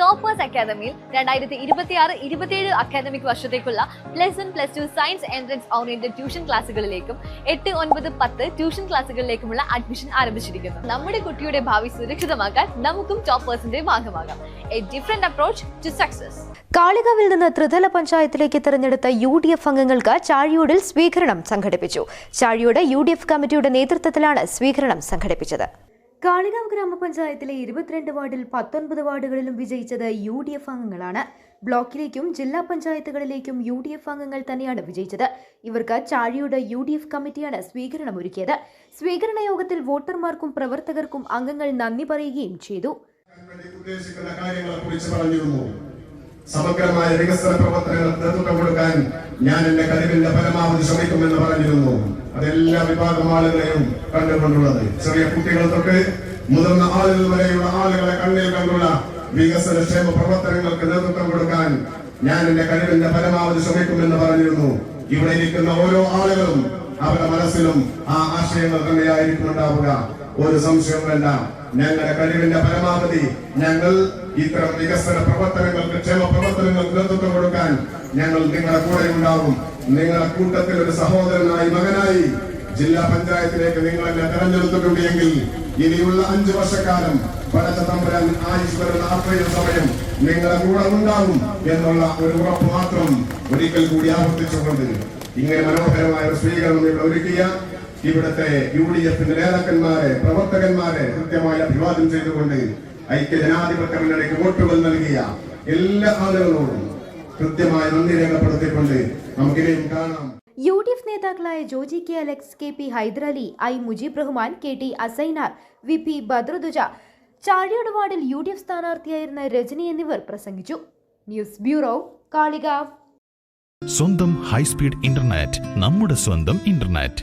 Toppers അക്കാദമിയിൽ രണ്ടായിരത്തി ഇരുപത്തിയാറ് ഇരുപത്തിയേഴ് അക്കാദമിക് വർഷത്തേക്കുള്ള plus one plus two science entrance oriented tuition ക്ലാസ്സുകളിലേക്കും എട്ട് ഒൻപത് പത്ത് ട്യൂഷൻ ക്ലാസ്സുകളിലേക്കുമുള്ള അഡ്മിഷൻ ആരംഭിച്ചിരിക്കുന്നു. നമ്മുടെ കുട്ടിയുടെ ഭാവി സുരക്ഷിതമാക്കാൻ നമുക്കും ടോപ്പേഴ്സിന്റെ ഭാഗമാകാം. A different approach to success കാളികാവിൽ നിന്ന് ത്രിതല പഞ്ചായത്തിലേക്ക് തിരഞ്ഞെടുത്ത യു ഡി എഫ് അംഗങ്ങൾക്ക് ചാഴിയോടിൽ സ്വീകരണം സംഘടിപ്പിച്ചു. ചാഴിയോട് യു ഡി എഫ് കമ്മിറ്റിയുടെ നേതൃത്വത്തിലാണ് സ്വീകരണം സംഘടിപ്പിച്ചത്. കാളികാവ് ഗ്രാമപഞ്ചായത്തിലെ ഇരുപത്തിരണ്ട് വാർഡിൽ പത്തൊൻപത് വാർഡുകളിലും വിജയിച്ചത് യു ഡി എഫ് അംഗങ്ങളാണ്. ബ്ലോക്കിലേക്കും ജില്ലാ പഞ്ചായത്തുകളിലേക്കും യു ഡി എഫ് അംഗങ്ങൾ തന്നെയാണ് വിജയിച്ചത്. ഇവർക്ക് ചാഴിയുടെ യു ഡി എഫ് കമ്മിറ്റിയാണ് സ്വീകരണം ഒരുക്കിയത് സ്വീകരണ യോഗത്തിൽ വോട്ടർമാർക്കും പ്രവർത്തകർക്കും അംഗങ്ങൾ നന്ദി പറയുകയും ചെയ്തു. സമഗ്രമായ വികസന പ്രവർത്തനങ്ങൾക്ക് നേതൃത്വം കൊടുക്കാൻ ഞാൻ എന്റെ കഴിവിന്റെ പരമാവധി ശ്രമിക്കുമെന്ന് പറഞ്ഞിരുന്നു. അതെല്ലാ വിഭാഗം ആളുകളെയും കണ്ടുകൊണ്ടുള്ളത്. ചെറിയ കുട്ടികൾ തൊട്ട് മുതിർന്ന ആളുകൾ വരെയുള്ള ആളുകളെ കണ്ണിൽ കണ്ടുള്ള വികസന ക്ഷേമ പ്രവർത്തനങ്ങൾക്ക് നേതൃത്വം കൊടുക്കാൻ ഞാൻ എന്റെ കഴിവിന്റെ പരമാവധി ശ്രമിക്കുമെന്ന് പറഞ്ഞിരുന്നു. ഇവിടെ ഇരിക്കുന്ന ഓരോ ആളുകളും അവരുടെ മനസ്സിലും ആ ആശയങ്ങൾ തന്നെയായിരിക്കും ഉണ്ടാവുക ഒരു സംശയവും വേണ്ട. ഞങ്ങളുടെ കഴിവിന്റെ പരമാവധി ഞങ്ങൾ ഇത്തരം വികസന പ്രവർത്തനങ്ങൾക്ക് ക്ഷേമ പ്രവർത്തനങ്ങൾക്ക് നേതൃത്വം കൊടുക്കാൻ ഞങ്ങൾ നിങ്ങളുടെ കൂടെ ഉണ്ടാകും നിങ്ങളുടെ കൂട്ടത്തിൽ ഒരു സഹോദരനായി മകനായി ജില്ലാ പഞ്ചായത്തിലേക്ക് നിങ്ങൾ എന്നെ തെരഞ്ഞെടുത്തിട്ടുണ്ടെങ്കിൽ ഇനിയുള്ള അഞ്ചു വർഷക്കാലം പടച്ച തമ്പുരാൻ ആയുഷ് വരുന്ന സമയം നിങ്ങളുടെ കൂടെ ഉണ്ടാകും എന്നുള്ള ഒരു ഉറപ്പ് മാത്രം ഒരിക്കൽ കൂടി ആവർത്തിച്ചുകൊണ്ട് ഇങ്ങനെ മനോഹരമായ ഒരു സ്വീകരണം ഇവിടെ ഒരുക്കിയ ഇവിടുത്തെ യു ഡി എഫിന്റെ നേതാക്കന്മാരെ പ്രവർത്തകന്മാരെ കൃത്യമായി അഭിവാദ്യം ചെയ്തുകൊണ്ട് ഐക്യ ജനാധിപത്യ മുന്നണിക്ക് വോട്ടുകൾ നൽകിയ എല്ലാ ആളുകളോടും കൃത്യമായി നന്ദി രേഖപ്പെടുത്തിക്കൊണ്ട് നമുക്കിനിയും കാണാം. യു ഡി എഫ് നേതാക്കളായ Joji K Alex K P Hyderali I Mujeeb Rahman K T Asainar V P Badruduja Chazhiyode വാർഡിൽ യു ഡി എഫ് സ്ഥാനാർത്ഥിയായിരുന്ന രജനി എന്നിവർ പ്രസംഗിച്ചു. News bureau Kalikavu. സ്വന്തം ഹൈസ്പീഡ് ഇന്റർനെറ്റ് നമ്മുടെ സ്വന്തം ഇന്റർനെറ്റ്.